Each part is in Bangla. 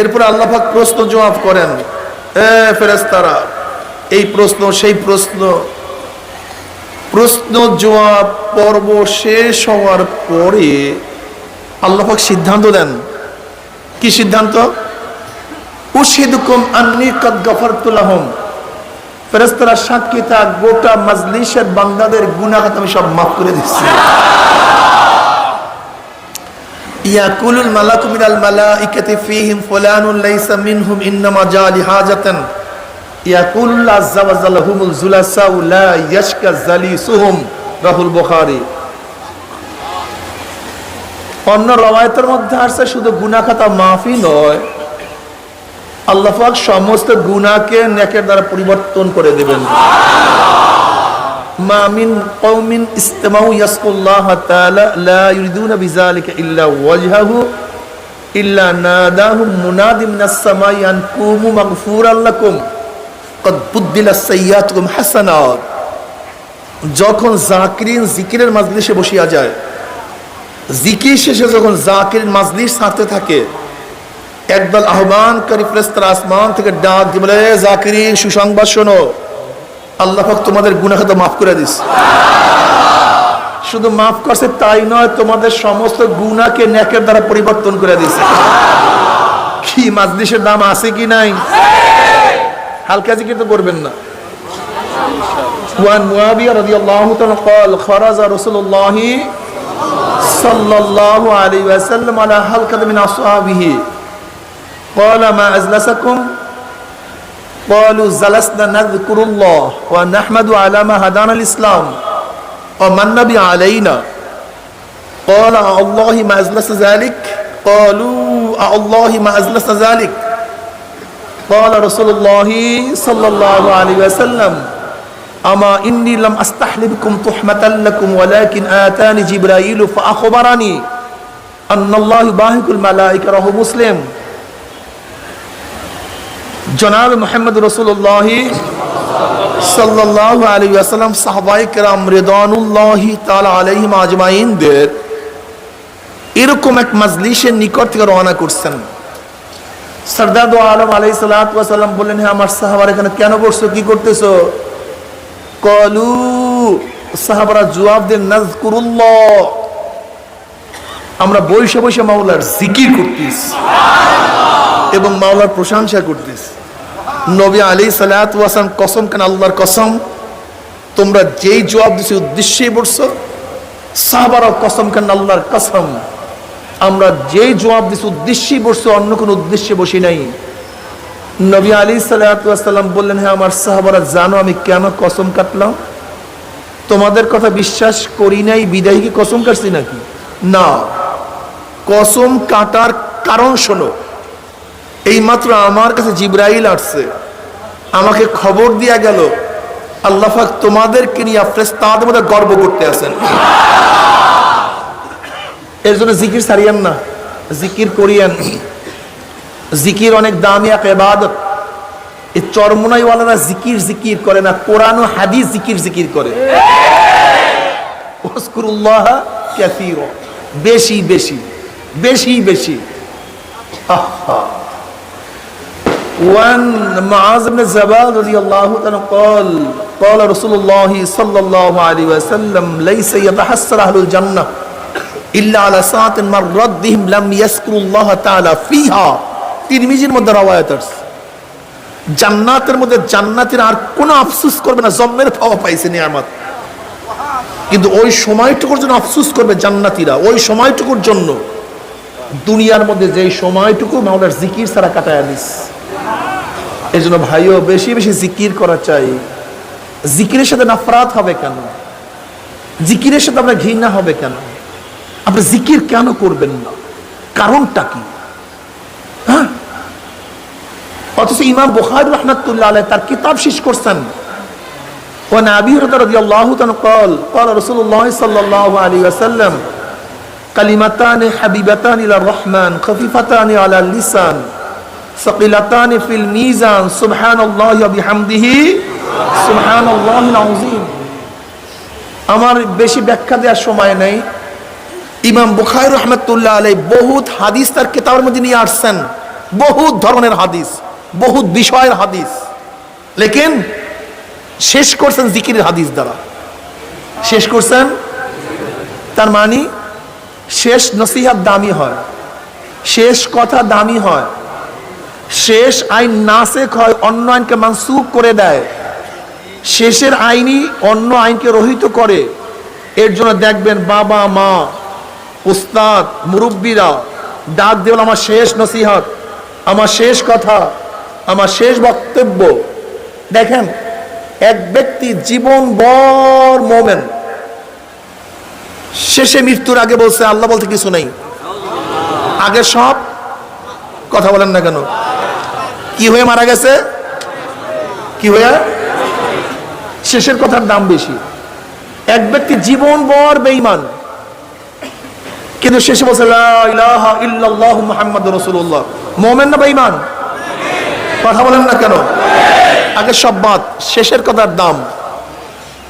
এরপরে আল্লাহাক প্রশ্ন জবাব করেন ফেরেস্তারা এই প্রশ্ন, সেই প্রশ্ন। প্রশ্ন জবাব পর্ব শেষ হওয়ার পরে আল্লাহাক সিদ্ধান্ত দেন। কি সিদ্ধান্ত? সাক্ষী থাক গোটা মাজলিসের বান্দাদের গুনাহাত আমি সব মাফ করে দিচ্ছি। ইয়াকুলুল মালাকু মিনাল মালাইকাতি ফীহিম ফুলানুন লাইসা মিনহুম ইন্নামা জা লিহাজাতান আযজা ওয়া জুলাসাউ লা ইয়াশকা রাহুল বুখারী। অন্য রওয়ায়তের মধ্যে আসছে, শুধু গুনাহ খাতা মাফই নয়, আল্লাহ পাক সমস্ত গুনাহকে নেকের দ্বারা পরিবর্তন করে দেবেন। যখন জাকিরিন জিকিরের মাজলিসে বসিয়া যায়, জিকির শেষে যখন জাকির মাজলিস সাথে থাকে, একদল আহ্বানকারী ফেরেশতারা আসমান থেকে ডাক দিয়ে বলে জাকিরিন, সুসংবাদ শোনো। আল্লাহ পাক তোমাদের গুনাহ তো মাফ করে দিস শুধু মাফ করছে তাই নয় তোমাদের সমস্ত গুনাহকে নেকের দ্বারা পরিবর্তন করে দিছে কি মাজলিসের দাম আছে কি নাই হালকা জিকির তো করবেন না وعن معاوية رضي الله عنه قال خرج رسول الله صلى الله عليه وسلم على حلقة من أصحابه قال ما أجلسكم قالوا جلسنا نذكر الله ونحمد على ما هدانا الإسلام ومن النبي علينا قال الله ما أجلس ذلك قالوا الله ما أجلس ذلك قال رسول الله صلى الله عليه وسلم أما إني لم أستحلبكم تحمة لكم ولكن آتاني جبرائيل فأخبرني أن الله باهك الملائكة رواه مسلم জনাব মোহাম্মদ রসুল্লাহ সাল্লাহ আলী আসালাম সাহবাই কেরাম রেদানুল্লাহি তালা আলহিম আজমাইনদের এরকম এক মাজলিসের নিকট থেকে রওনা করছেন। সরদার দো আলম আলাই সাল্লাম বললেন হ্যাঁ আমার সাহাবার এখানে কেন বসছো? কি করতেছো? কলু, সাহাবারা জবাব দেন নাজকুরুল্লাহ আমরা বৈশে বৈশে মাওলার জিকির করতিস এবং মাওলার প্রশংসা করতিস নবী আলী সালাম কসম কেন আল্লাহর কসম, তোমরা যেই জবাব দিছো উদ্দেশ্যেই বলছো সাহাবারাও কসম কেন আল্লাহর কসম। আমরা যেই জবাব দিছি উদ্দেশ্যেই বসছো অন্য কোনো উদ্দেশ্যে বসি নাই। নবী আলী সাল্লাম বললেন হ্যাঁ আমার সাহাবারা জানো, আমি কেন কসম কাটলাম? তোমাদের কথা বিশ্বাস করি নাই, বিদায় কি কসম কাটছি নাকি? না, কসম কাটার কারণ শোনো এইমাত্র আমার কাছে জিব্রাইল আসছে। আমাকে খবর দিয়া গেল আল্লাহাক তোমাদেরকে নিয়ে আপনার তাদের মধ্যে গর্ব করতে আছেন। এর জন্য জিকির সারিয়ান না, জিকির করিয়ান। জিকির অনেক দামি এক এবাদত এই চরমনাইওয়ালারা জিকির জিকির করে না, কোরআন ও হাদিস জিকির জিকির করে। বেশি বেশি বেশি বেশি। আহা। وعن معاذ بن جبل رضي الله عنه قال قال رسول الله صلى الله عليه وسلم ليس يتحسر أهل الجنة إلا على ساعة من ردهم لم يذكروا الله تعالى فيها তিরমিজির মধ্যে রাওয়ায়াত আছে জান্নাতের মধ্যে জান্নাতের আর কোনো আফসোস করবে না জম্মের পাওয়া পাইছে নিয়ামত কিন্তু ওই সময়টুকুর জন্য আফসোস করবে জান্নাতিরা ওই সময়টুকুর জন্য দুনিয়ার মধ্যে যেই সময়টুকু মাওলার জিকির ছাড়া কাটায় দিস এই জন্য ভাইও বেশি বেশি জিকির করা চাই জিকিরের সাথে নাফরাত হবে কেন জিকিরের সাথে আপনার ঘৃণা হবে কেন আপনি জিকির কেন করবেন না কারণটা কি হ্যাঁ অথচ ইমাম বুখারি রহমতুল্লাহ আলাই তার কিতাব শেষ করছেন وعن ابي هريره رضي الله عنه قال قال رسول الله صلى الله عليه وسلم كلمتان حبيبتان الى الرحمن خفيفتان على اللسان সাকিলাতানি ফিল মিজান, সুবহানাল্লাহি ওয়া বিহামদিহি, সুবহানাল্লাহিল আযীম। আমার বেশি ব্যাখ্যা দেওয়ার সময় নেই। ইমাম বুখারি রহমতুল্লাহ আলাই বহুত হাদিস তার কেতাবের মধ্যে নিয়ে আসছেন। বহুত ধরনের হাদিস, বহুত বিষয়ের হাদিস। লেকিন শেষ করছেন জিকিরের হাদিস দ্বারা। শেষ করছেন, তার মানে শেষ নসিহাত দামি হয়। শেষ কথা দামি হয়। শেষ আইন নাসেক হয়, অন্য আইনকে মানসুখ করে দেয়। শেষের আইনই অন্য আইনকে রহিত করে। এর জন্য দেখবেন বাবা, মা, উস্তাদ, মুরব্বীরা ডাক দেওয়াল আমার শেষ নসিহত, আমার শেষ কথা, আমার শেষ বক্তব্য। দেখেন, এক ব্যক্তি জীবন বর মোমেন। শেষে মৃত্যুর আগে বলছে, আল্লাহ বলতে কিছু নেই। আগে সব কথা বলেন না কেন? কি হয়ে মারা গেছে? কি হয়ে? শেষের কথার দাম বেশি। এক ব্যক্তি জীবন বর বেঈমান। কিন্তু শেষে বলছে মুহাম্মাদুর রাসূলুল্লাহ। মুমিন না বেঈমান? কথা বলেন না কেন? আগে সব বাদ শেষের কথার দাম।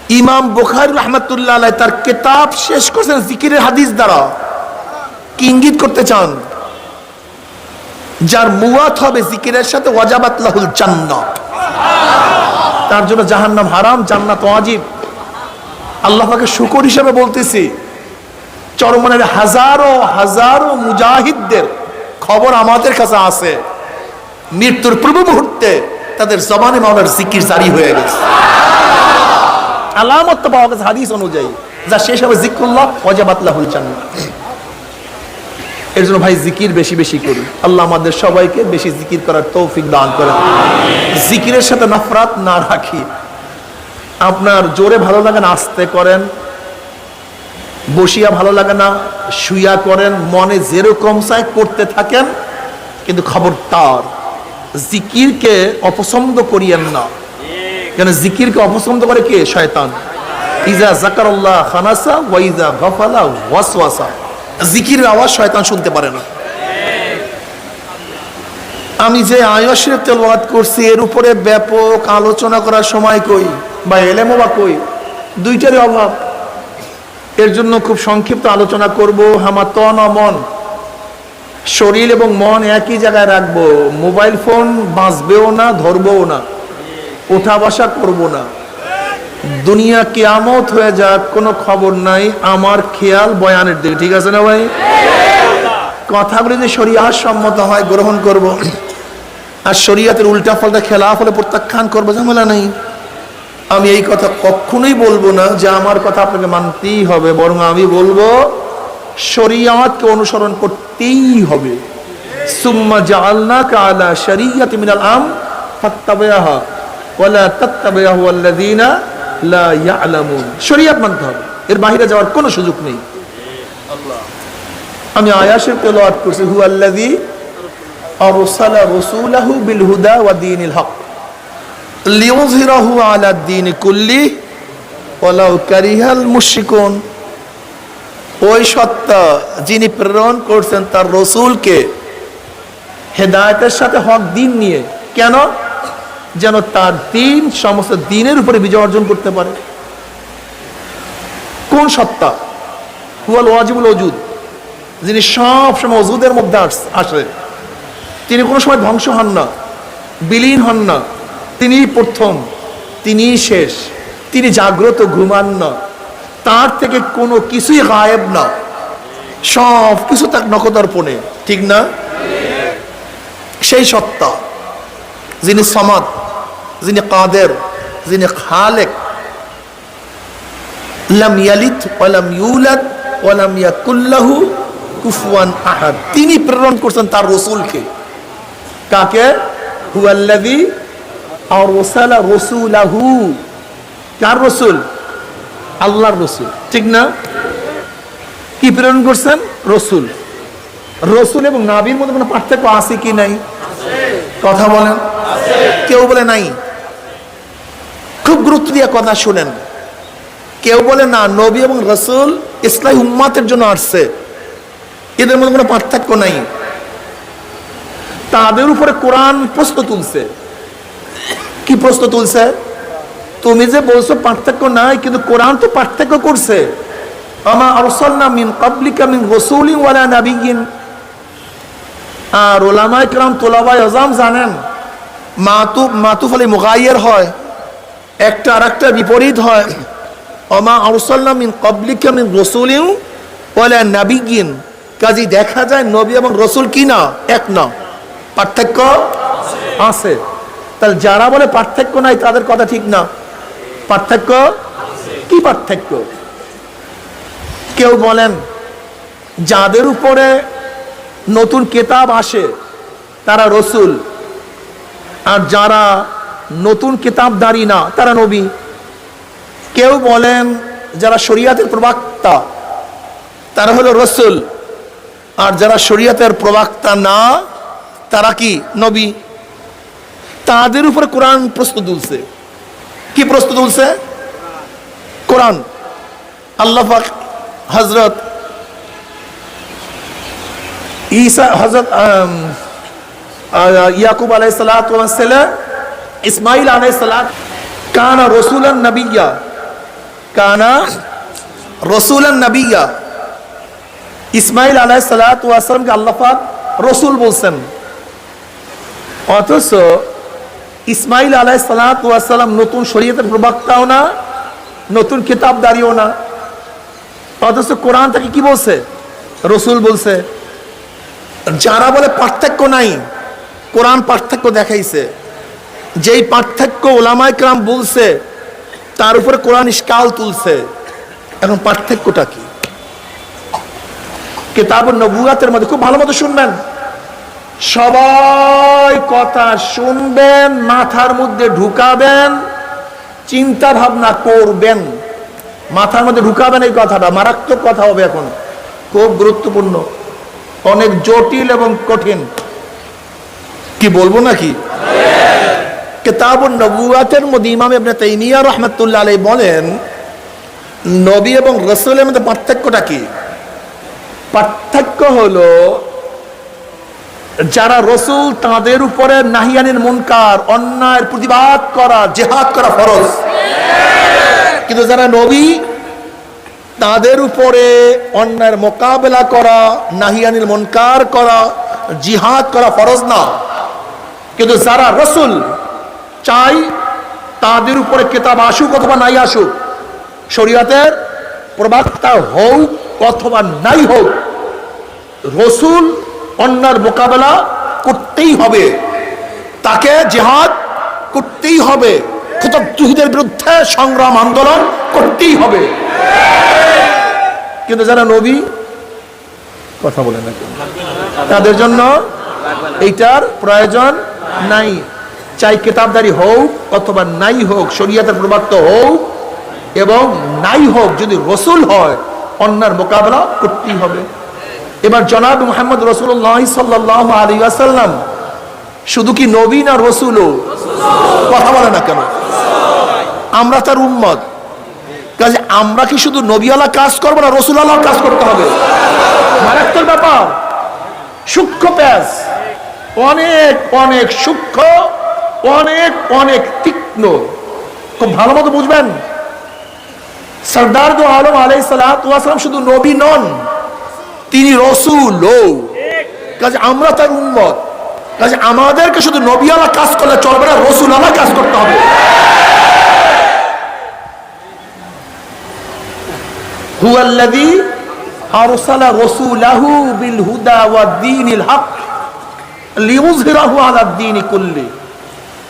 ইমাম বুখারী রহমাতুল্লাহ তার কেতাব শেষ করছেন জিকিরের হাদিস দ্বারা। কি ইঙ্গিত করতে চান? যার মুয়াত হবে জিকিরের সাথে, ওয়াজাবাত লাহুল জান্নাত। তার জন্য জাহান্নাম হারাম, জান্নাত ওয়াজিব। আল্লাহ পাকে শুকর হিসেবে বলতেছি চরমনের হাজারো হাজারো মুজাহিদদের খবর আমাদের কাছে আছে। মৃত্যুর পূর্ব মুহূর্তে তাদের জবানে মাওলার জিকির জারি হয়ে গেছে। আলামত পাওয়া গেছে হাদিস অনুযায়ী। যা শেষ হবে জিক্রুল্লাহ ওয়াজাবাতলাহুল জান্নাত। এর জন্য ভাই জিকির বেশি বেশি করি। আল্লাহ আমাদের সবাইকে বেশি জিকির করার তৌফিক দান করেন। জিকিরের সাথে নফরাত না রাখি। আপনার জোরে ভালো লাগে না, আস্তে করেন। বসিয়া ভালো লাগে না, শুইয়া করেন। মনে যেরকম চায় করতে থাকেন, কিন্তু খবরদার। জিকিরকে অপছন্দ করিয়েন না। কেন জিকিরকে অপছন্দ করে কে? শয়তান। ইজা জাকারুল্লাহ খানাসা ওয়াইজা গফালা ওয়াসওয়াসা। জিকিরের আওয়াজ শয়তান শুনতে পারে না। আমি যে আয়াসের তেলওয়াত করছি, এর উপরে ব্যাপক আলোচনা করার সময় কই বা এলেমো বা কই? দুইটারই অভাব। এর জন্য খুব সংক্ষিপ্ত আলোচনা করব। হামা তন মন, শরীর এবং মন একই জায়গায় রাখব। মোবাইল ফোন বাঁচবেও না, ধরবও না। ওঠা বসা করব না। দুনিয়া কেয়ামত হয়ে যাক, কোনো খবর নাই। আমার খেয়াল বয়ানের দিকে, ঠিক আছে না ভাই? কথাগুলি যে শরিয়ার সম্মত হয়, গ্রহণ করব। আর শরিয়াতের উল্টা পাল্টা খেলাফ হলে প্রত্যাখ্যান করব, ঝামেলা নেই। আমি এই কথা কখনোই বলব না যে আমার কথা আপনাকে মানতেই হবে, বরং আমি বলব, শরিয়াতকে অনুসরণ করতেই হবে। সুম্মা জাআলনা কালা শরিয়াতি মিনাল আম ফাত্তাবিআহা, ওয়ালা তাত্তাবিআহু আল্লাযীনা শরিয়াত মানতে হবে। এর বাইরে যাওয়ার কোনো সুযোগ নেই। আমি আয়াসের তেলাওয়াত করছি হু আল্লাযী কারিহাল ওই সত্তা যিনি প্রেরণ করছেন তার রসুলকে হেদায়তের সাথে হক দিন নিয়ে। কেন? যেন তার দিন সমস্ত দিনের উপরে বিজয় অর্জন করতে পারে। কোন সত্তা? হুয়াল ওয়াজিবুল ওজুদ, যিনি সব সময় অজুদের মধ্যে আস- তিনি কোনো সময় ধ্বংস হন না, বিলীন হন না। তিনি প্রথম, তিনি শেষ। তিনি জাগ্রত, ঘুমান না। তার থেকে কোনো কিছুই গায়েব না। সব কিছু তার নকদর্পণে ঠিক না? সেই সত্তা, যিনি সমাদ যিনি কাদের, যিনি খালেক, লাম ইয়ালিদ ওয়ালাম ইউলাদ ওয়ালাম কুফুয়ান আহাদ। তিনি প্রেরণ করছেন তার রসুলকে। কাকে? হুয়াল্লাযী আরসালা রাসূলাহু। কার রসুল? আল্লাহর রসুল। ঠিক না? কি প্রেরণ করছেন? রসুল। রসুল এবং নাবির মধ্যে কোনো পার্থক্য আছে কি নাই? কথা বলেন। কেউ বলে নাই? খুব গুরুত্ব দিয়ে কথা শুনেন। কেউ বলে, না, নবী এবং রসুল ইসলাই উম্মাতের জন্য আসছে। এদের মধ্যে কোনো পার্থক্য নাই। তাদের উপরে কোরআন প্রশ্ন তুলছে। কি প্রশ্ন তুলছে? তুমি যে বলছো পার্থক্য নাই, কিন্তু কোরআন তো পার্থক্য করছে। আমা আরসালনা মিন ক্বাবলিকা মিন রাসূলিন ওয়ালা নাবিয়্যিন। আর ওলামাই কেরাম তোলাবাই আজম জানেন মাতুব মাতুফ আলী মুগাইয়ের হয়। একটা আর একটা বিপরীত হয়। অমা আরসাল্লাম মিন কবলিকা মিন রসুলিন ওয়ালা নাবিগিন কাজী দেখা যায় নবী এবং রসুল কি না? এক না। পার্থক্য আছে। তাহলে যারা বলে পার্থক্য নাই, তাদের কথা ঠিক না। পার্থক্য? কি পার্থক্য? কেউ বলেন, যাদের উপরে নতুন কেতাব আসে, তারা রসুল। আর যারা নতুন কিতাব দাঁড়ি না, তারা নবী। কেউ বলেন, যারা শরিয়াতের প্রবক্তা, তারা হলো রসুল। আর যারা শরিয়াতের প্রবক্তা না, তারা কি নবী? তাদের উপর কোরআন প্রশ্ন তুলছে। কি প্রশ্ন তুলছে? কোরআন। আল্লাহ হজরত ঈসা হজরত ইয়াকুব ওয়াস সালাম ইসমাইল আলাইহিস সালাত কানা রাসূলান নাবিয়্যা কানা রাসূলান নাবিয়্যা ইসমাইল আলাইহিস সালাতু ওয়াস সালামকে আল্লাহ পাক রাসূল বলছেন। অথচ ইসমাইল আলাইহিস সালাতু ওয়াস সালাম নতুন শরীয়তের প্রবক্তাও না, নতুন কিতাবদারিও না। অথচ কোরআন তাকে কি বলছে? রসুল বলছে, যারা বলে পার্থক্য নাই, কোরআন পার্থক্য দেখাইছে। যেই পার্থক্য ওলামাই ক্রাম বলছে, তার উপরে কোরআন ইস্কাল তুলছে, এখন পার্থক্যটা কি? কিতাব নবুয়াতের মধ্যে খুব ভালো মতো শুনবেন। সবাই কথা শুনবেন, মাথার মধ্যে ঢুকাবেন চিন্তা ভাবনা করবেন। মাথার মধ্যে ঢুকাবেন এই কথাটা, মারাত্মক কথা হবে এখন। খুব গুরুত্বপূর্ণ। অনেক জটিল এবং কঠিন। কি বলব নাকি? কেতাব নবুয়াতের মধ্যে ইমাম ইবনে তাইমিয়া রহমতুল্লাহ আলাই বলেন, নবী এবং রসুলের মধ্যে পার্থক্যটা কি? পার্থক্য হলো, যারা রসুল তাদের উপরে নাহিয়ানির মুনকার, অন্যায়ের প্রতিবাদ করা, জেহাদ করা ফরজ। কিন্তু যারা নবী, তাদের উপরে অন্যায়ের মোকাবেলা করা, নাহিয়ানির মনকার করা, জিহাদ করা ফরজ না। কিন্তু যারা রসুল চাই তাদের উপরে কেতাব আসুক অথবা নাই আসুক, শরীয়তের প্রবক্তা হোক অথবা নাই হোক রসুল অন্যার মোকাবেলা করতেই হবে। তাকে জেহাদ করতেই হবে। খুতবজুহিদের বিরুদ্ধে সংগ্রাম, আন্দোলন করতেই হবে। কিন্তু যারা নবী, কথা বলে না তাদের জন্য এইটার প্রয়োজন নাই। চাই কেতাবদারি হোক অথবা নাই হোক, শরীয়তের প্রবক্ত হোক এবং নাই হোক, যদি রসুল হয়, অন্যার মোকাবেলা করতেই হবে। এবার জনাব মোহাম্মদ রসুল্লাহ সাল্লাহ আলী আসাল্লাম শুধু কি নবী না রসুলও? কথা বলে না কেন? আমরা তার উম্মত। কাজে আমরা কি শুধু নবীওয়ালা কাজ করব না রসুল আল্লাহর কাজ করতে হবে? মারাত্মক ব্যাপার। সূক্ষ্ম প্যাস অনেক অনেক সূক্ষ্ম অনেক অনেক তীক্ষ্ণ। খুব ভালো মতো বুঝবেন। সর্দার দু আলম আলাই সালাম শুধু নবী নন, তিনি রসুল কাজে আমরা তার উন্মত কাজে আমাদেরকে শুধু নবী আলা কাজ করলে চলবে না রসুল আলা কাজ করতে হবে। হুয়াল্লাদি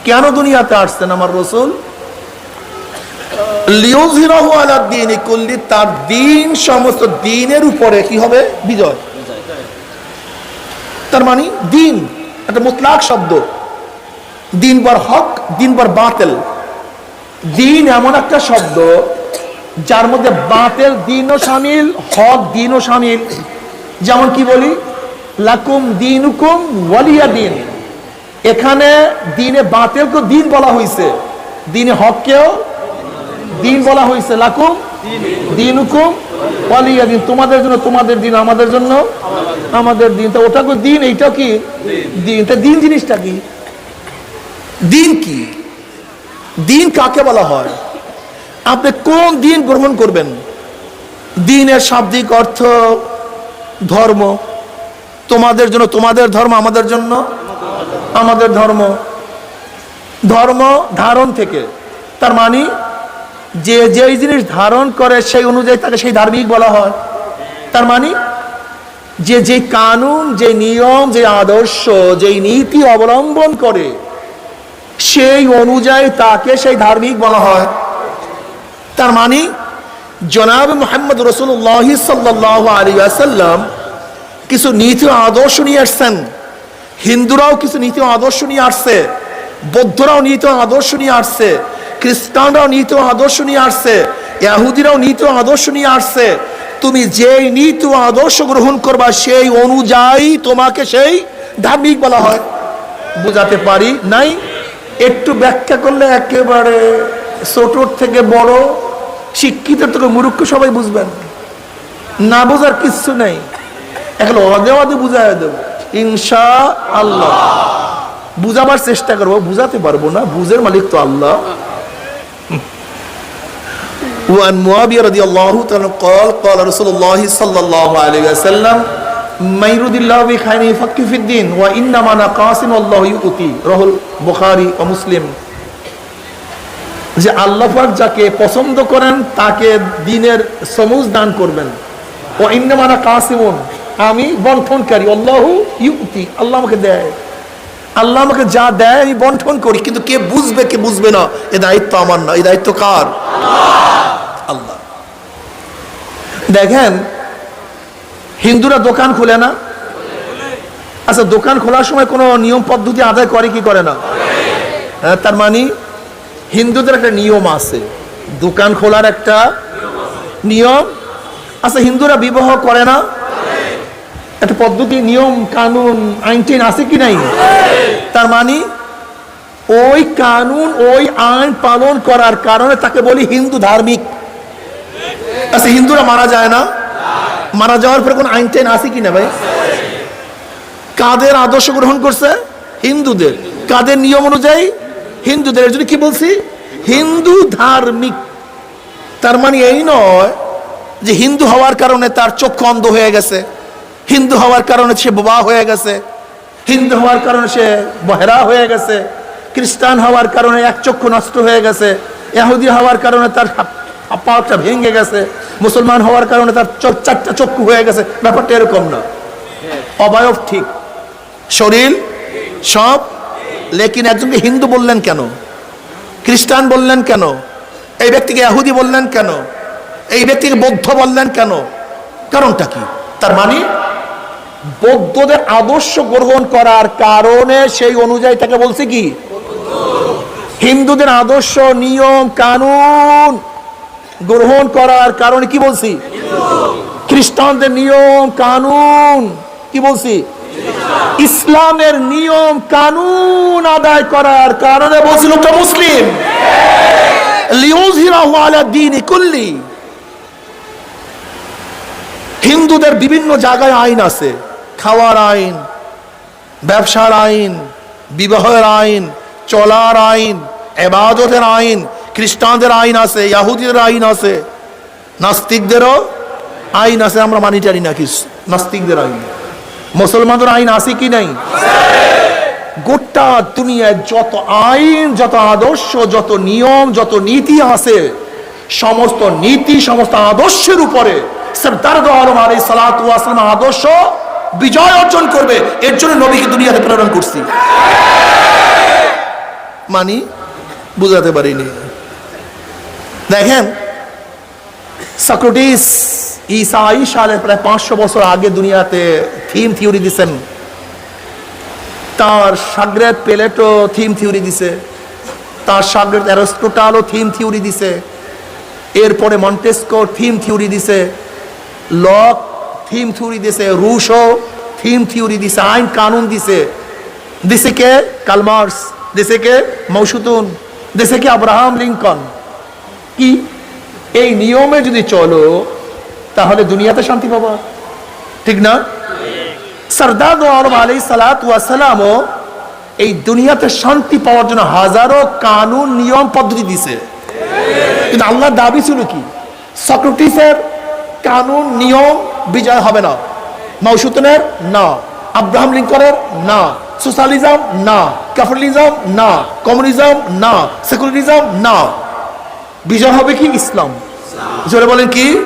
কেন দুনিয়াতে আসছেন আমার রসুল? তার দিন সমস্ত দিনের উপরে কি হবে? বিজয়। তার মানে দিন একটা মুতলাক শব্দ। দিন বার হক দিন বার বাতিল। দিন এমন একটা শব্দ, যার মধ্যে বাতেল দিনও সামিল, হক দিনও সামিল। যেমন কি বলি? লাকুম দিনুকুম ওয়ালিয়া দিন এখানে দিনে বাতেলকে দিন বলা হয়েছে দিনে হককেও দিন বলা হয়েছে লাকুম দিনুকুম ওয়ালিয়া দিন তোমাদের জন্য, তোমাদের দিন, আমাদের জন্য, আমাদের দিন। তো ওটা কি দিন এইটাও কি? দিন। তা দিন জিনিসটা কি? দিন কি? দিন কাকে বলা হয়? আপনি কোন দিন গ্রহণ করবেন? দিনের শাব্দিক অর্থ, ধর্ম। তোমাদের জন্য, তোমাদের ধর্ম, আমাদের জন্য। আমাদের ধর্ম। ধর্ম ধারণ থেকে। তার মানে যে যেই জিনিস ধারণ করে সেই অনুযায়ী তাকে সেই ধার্মিক বলা হয়। তার মানে যে যে কানুন যে নিয়ম যে আদর্শ, যেই নীতি অবলম্বন করে, সেই অনুযায়ী তাকে সেই ধার্মিক বলা হয়। তার মানে জনাব মোহাম্মদ রসুল্লাহ সাল্লাহ আলী আসাল্লাম কিছু নীতি আদর্শ নিয়ে আসছেন। হিন্দুরাও কিছু নীতি আদর্শ নিয়ে আসছে, বৌদ্ধরাও নীতি আদর্শ নিয়ে আসছে, খ্রিস্টানরাও নীতি আদর্শ নিয়ে আসছে ইয়াহুদিরাও নীতি আদর্শ নিয়ে আসছে। তুমি যেই নীতি আদর্শ গ্রহণ করবা, সেই অনুযায়ী তোমাকে সেই ধার্মিক বলা হয়। বুঝাতে পারি নাই? একটু ব্যাখ্যা করলে একেবারে ছোটর থেকে বড়, শিক্ষিত থেকে মূর্খ সবাই বুঝবেন। না বোঝার কিচ্ছু নেই। এখন অদে বুঝাই দেবো। ইনশা আল্লাহ বুঝাবার চেষ্টা করবো বুঝাতে পারবো না বুঝের মালিক তো আল্লাহ وعن معاوية رضي الله تعالى قال قال رسول الله صلى الله عليه وسلم ما يريد الله بخير يفقه في الدين وإنما أنا قاسم والله يؤتي রাহুল বুখারী ও মুসলিম যে আল্লাহ পাক যাকে পছন্দ করেন তাকে দিনের সমুজ দান করবেন ও ইন্নামানা কাসিমুন আমি বন্টনকারী। আল্লাহ ইউতি আল্লাহ আমাকে দেয়। আল্লাহ আমাকে যা দেয় আমি বন্টন করি কিন্তু কে বুঝবে কে বুঝবে না? এ দায়িত্ব আমার না এই দায়িত্ব কার? আল্লাহ। দেখেন হিন্দুরা দোকান খুলে না? আচ্ছা দোকান খোলার সময় কোনো নিয়ম পদ্ধতি আদায় করে কি করে না? হ্যাঁ, তার মানে হিন্দুদের একটা নিয়ম আছে। দোকান খোলার একটা নিয়ম আচ্ছা হিন্দুরা বিবাহ করে না? একটা পদ্ধতি, নিয়ম, কানুন আইন টাইন আছে কি নাই? তার মানে ওই কানুন, ওই আইন পালন করার কারণে তাকে বলি হিন্দু ধার্মিক। আচ্ছা হিন্দুরা মারা যায় না? মারা যাওয়ার পরে কোন আইন টাইন আছে কি না ভাই? কাদের আদর্শ গ্রহণ করছে? হিন্দুদের। কাদের নিয়ম অনুযায়ী? হিন্দুদের। জন্য কি বলছি? হিন্দু ধার্মিক। তার মানে এই নয় যে হিন্দু হওয়ার কারণে তার চক্ষু অন্ধ হয়ে গেছে। হিন্দু হওয়ার কারণে সে বোবা হয়ে গেছে, হিন্দু হওয়ার কারণে সে বহেরা হয়ে গেছে, খ্রিস্টান হওয়ার কারণে এক চক্ষু নষ্ট হয়ে গেছে এহুদি হওয়ার কারণে তার হাত- পাটা ভেঙে গেছে, মুসলমান হওয়ার কারণে তার চারটা চক্ষু হয়ে গেছে। ব্যাপারটা এরকম না। অবয়ব ঠিক। শরীর সব। লেকিন একজনকে হিন্দু বললেন কেন? খ্রিস্টান বললেন কেন? এই ব্যক্তিকে এহুদি বললেন কেন? এই ব্যক্তিকে বৌদ্ধ বললেন কেন? কারণটা কি? তার মানে বৌদ্ধদের আদর্শ গ্রহণ করার কারণে সেই অনুযায়ী তাকে বলছে কি? হিন্দুদের আদর্শ, নিয়ম, কানুন গ্রহণ করার কারণে কি বলছি? খ্রিস্টানদের নিয়ম, কানুন কি বলছি? ইসলামের নিয়ম, কানুন আদায় করার কারণে বলছি লোকটা মুসলিম। হিন্দুদের বিভিন্ন জায়গায় আইন আছে। খাওয়ার আইন, ব্যবসার আইন, বিবাহের আইন, চলার আইন, এবাদতের আইন, খ্রিস্টানদের আইন আছে, ইয়াহুদিদের আইন আছে, নাস্তিকদেরও আইন আছে, আমরা মানি জানি না কি নাস্তিকদের আইন। মুসলমানদের আইন আছে কি নাই? গোটা দুনিয়ায় যত আইন, যত আদর্শ, যত নিয়ম, যত নীতি আছে, সমস্ত নীতি, সমস্ত আদর্শের উপরে সরদার আলম আলী সালাতু আদর্শ বিজয় অর্জন করবে, এর জন্য নবীকে দুনিয়াতে প্রেরণ করছি। মানি, বুঝাতে পারিনি। দেখেন, সক্রেটিস ঈসাই সালে প্রায় পাঁচশো বছর আগে দুনিয়াতে থিম থিওরি দিছেন। তার সাগরেদ পেলেটো থিম থিওরি দিছে। তার সাগরেদ অ্যারোস্টোটালও থিম থিওরি দিছে। এরপরে মন্টেস্কো থিম থিওরি দিছে। লক থিম থিওরি দিছে রুশও থিম থিওরি দিছে আইন কানুন দিছে। দিছে কে? কালমার্স দিছে কে? মৌসুতুন দিছে কে? Abraham Lincoln. কি? এই নিয়মে যদি চলো, তাহলে দুনিয়াতে শান্তি পাবা। ঠিক না? সরদার আলম আলাই সালাত এই দুনিয়াতে শান্তি পাওয়ার জন্য হাজারো কানুন, নিয়ম, পদ্ধতি দিছে। কিন্তু আল্লাহর দাবি ছিল কি? সক্রেটিসের কানুন, নিয়ম বিজয় হবে না। মৌসুতনের না। আব্রাহাম লিঙ্কনের, না। সোশ্যালিজম, না। ক্যাপিটালিজম, না। কমিউনিজম, না। সেকুলারিজম, না। বিজয় হবে কি ইসলাম? জোরে বলেন কি?